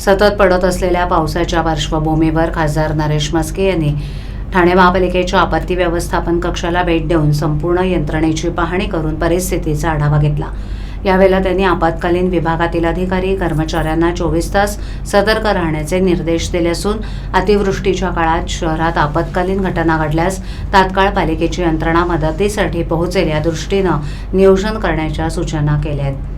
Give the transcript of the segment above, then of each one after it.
सतत पडत असलेल्या पावसाच्या पार्श्वभूमीवर खासदार नरेश मस्के यांनी ठाणे महापालिकेच्या आपत्ती व्यवस्थापन कक्षाला भेट देऊन संपूर्ण यंत्रणेची पाहणी करून परिस्थितीचा आढावा घेतला. यावेळेला त्यांनी आपत्कालीन विभागातील अधिकारी कर्मचाऱ्यांना चोवीस तास सतर्क राहण्याचे निर्देश दिले असून अतिवृष्टीच्या काळात शहरात आपत्कालीन घटना घडल्यास तात्काळ पालिकेची यंत्रणा मदतीसाठी पोहोचेल या दृष्टीनं नियोजन करण्याच्या सूचना केल्या आहेत.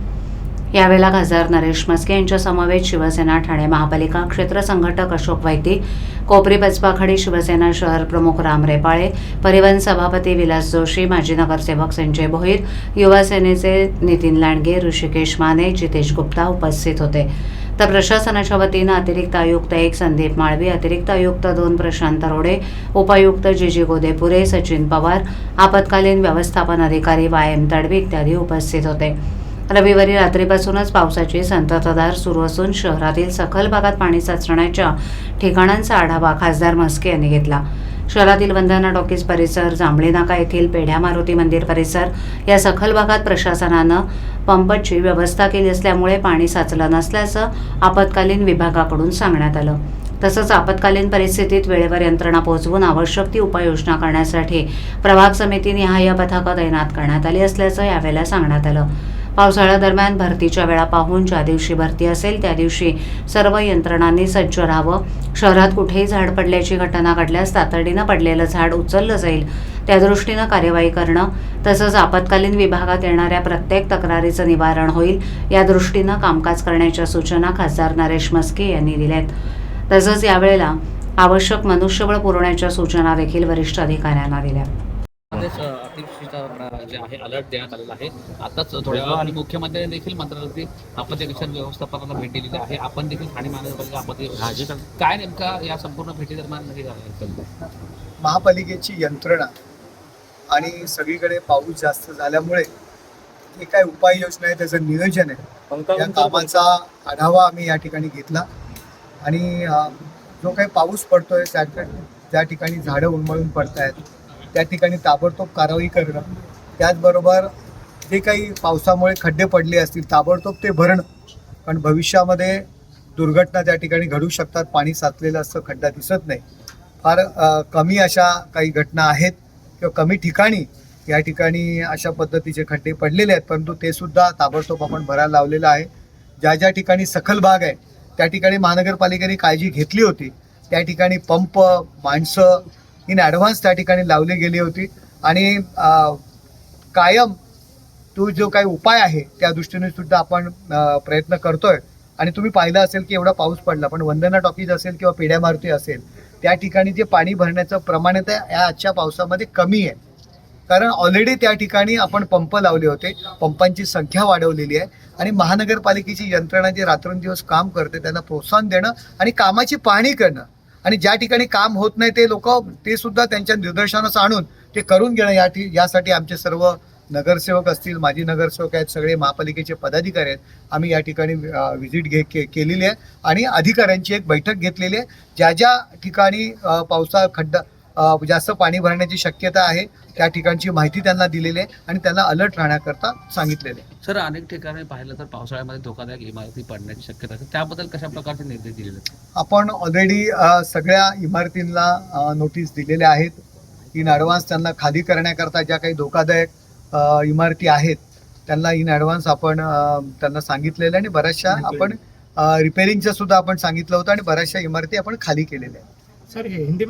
यावेळेला खासदार नरेश मस्के यांच्या समवेत शिवसेना ठाणे महापालिका क्षेत्र संघटक अशोक वैती कोपरी पचपाखडी शिवसेना शहर प्रमुख राम रेपाळे परिवहन सभापती विलास जोशी माजी नगरसेवक संजय भोईर युवा सेनेचे नितीन लांडगे ऋषिकेश माने जितेश गुप्ता उपस्थित होते. तर प्रशासनाच्या वतीनं अतिरिक्त आयुक्त एक संदीप माळवी अतिरिक्त आयुक्त दोन प्रशांत रोडे उपायुक्त जी जी गोदेपुरे सचिन पवार आपत्कालीन व्यवस्थापन अधिकारी वाय एम तडवी इत्यादी उपस्थित होते. रविवारी रात्रीपासूनच पावसाची संततधार सुरू असून शहरातील सखल भागात पाणी साचण्याच्या ठिकाणांचा आढावा खासदार म्हस्के यांनी घेतला. शहरातील वंदना टॉकीज परिसर जांभळी नाका येथील पेढ्या मारुती मंदिर परिसर या सखल भागात प्रशासनानं पंपची व्यवस्था केली असल्यामुळे पाणी साचलं नसल्याचं आपत्कालीन विभागाकडून सांगण्यात आलं. तसंच आपत्कालीन परिस्थितीत वेळेवर यंत्रणा पोहोचवून आवश्यक ती उपाययोजना करण्यासाठी प्रभाग समितीनिहाय पथकं तैनात करण्यात आली असल्याचं यावेळेला सांगण्यात आलं. पावसाळ्यादरम्यान भरतीच्या वेळा पाहून ज्या दिवशी भरती असेल त्या दिवशी सर्व यंत्रणांनी सज्ज राहावं. शहरात कुठेही झाड पडल्याची घटना घडल्यास तातडीनं पडलेलं झाड उचललं जाईल. त्या दृष्टीनं कार्यवाही करणं तसंच आपत्कालीन विभागात येणाऱ्या प्रत्येक तक्रारीचं निवारण होईल. या दृष्टीनं कामकाज करण्याच्या सूचना खासदार नरेश मस्के यांनी दिल्यात. तसंच यावेळेला आवश्यक मनुष्यबळ पुरवण्याच्या सूचना देखील वरिष्ठ अधिकाऱ्यांना दिल्या. मध्येच अ, अतिवृष्टीचा जे आहे अलर्ट देण्यात आलेला आहे. आताच थोड्या आणि मुख्यमंत्र्यांनी देखील मंत्रालयातील आपत्ती कक्षात व्यवस्थापनाला भेट दिलेली आहे. आपण देखील ठाणे महानगरपालिका आपत्ती काय नेमका या संपूर्ण भेटी दरम्यान हे झालं? महापालिकेची यंत्रणा आणि सगळीकडे पाऊस जास्त झाल्यामुळे जे काय उपाययोजना आहे त्याचं नियोजन आहे या कामाचा आढावा आम्ही या ठिकाणी घेतला. आणि जो काही पाऊस पडतोय त्या ज्या ठिकाणी झाडं उन्मळून पडत आहेत त्या ठिकाणी ताबडतोब कारवाई करणं. त्याचबरोबर जे काही पावसामुळे खड्डे पडले असतील ताबडतोब ते भरणं. कारण भविष्यामध्ये दुर्घटना त्या ठिकाणी घडू शकतात. पाणी साचलेलं असं खड्डा दिसत नाही. फार कमी अशा काही घटना आहेत किंवा कमी ठिकाणी या ठिकाणी अशा पद्धतीचे खड्डे पडलेले आहेत. परंतु ते सुद्धा ताबडतोब आपण भरायला लावलेलं आहे. ज्या ज्या ठिकाणी सखल भाग आहे त्या ठिकाणी महानगरपालिकेने काळजी घेतली होती. त्या ठिकाणी पंप माणसं इन ॲडव्हान्स त्या ठिकाणी लावली गेली होती. आणि कायम तो जो काही उपाय आहे त्या दृष्टीने सुद्धा आपण प्रयत्न करतोय. आणि तुम्ही पाहिलं असेल की एवढा पाऊस पडला पण वंदना टॉकीज असेल किंवा पेड्या मारुती असेल त्या ठिकाणी जे पाणी भरण्याचं प्रमाण आहे ते या आजच्या पावसामध्ये कमी आहे. कारण ऑलरेडी त्या ठिकाणी आपण पंप लावले होते पंपांची संख्या वाढवलेली आहे. आणि महानगरपालिकेची यंत्रणा जे रात्रंदिवस काम करते त्यांना प्रोत्साहन देणं आणि कामाची पाहणी करणं आणि ज्या ठिकाणी काम होत नाही ते लोक ते सुद्धा त्यांच्या निदर्शनास आणून ते करून घेणं या ठि- यासाठी आमचे सर्व नगरसेवक असतील माजी नगरसेवक आहेत सगळे महापालिकेचे पदाधिकारी आहेत आम्ही या ठिकाणी व्हिजिट घे के केलेली आहे. आणि अधिकाऱ्यांची एक बैठक घेतलेली आहे. ज्या ज्या ठिकाणी पावसाळा पावसा खड्डा जास्त पाणी भरण्याची शक्यता आहे. त्या ठिकाणची माहिती त्यांना दिलेली आहे आणि त्यांना अलर्ट राहण्याकरता सांगितलेले आहे. सर अनेक ठिकाणी पाहिलं तर पावसाळ्यामध्ये धोकादायक इमारती पडण्याची शक्यता असते. त्याबद्दल कशा प्रकारचे निर्देश दिलेले आहेत? आपण ऑलरेडी सगळ्या इमारतींना नोटीस दिलेल्या आहेत. इन ॲडव्हान्स त्यांना खाली करण्याकरता ज्या काही धोकादायक इमारती आहेत त्यांना इन ॲडव्हान्स आपण त्यांना सांगितलेलं आहे आणि बऱ्याचशा आपण रिपेअरिंगचं सुद्धा आपण सांगितलं होतं आणि बऱ्याचशा इमारती आपण खाली केलेल्या आहेत. सर हिंदी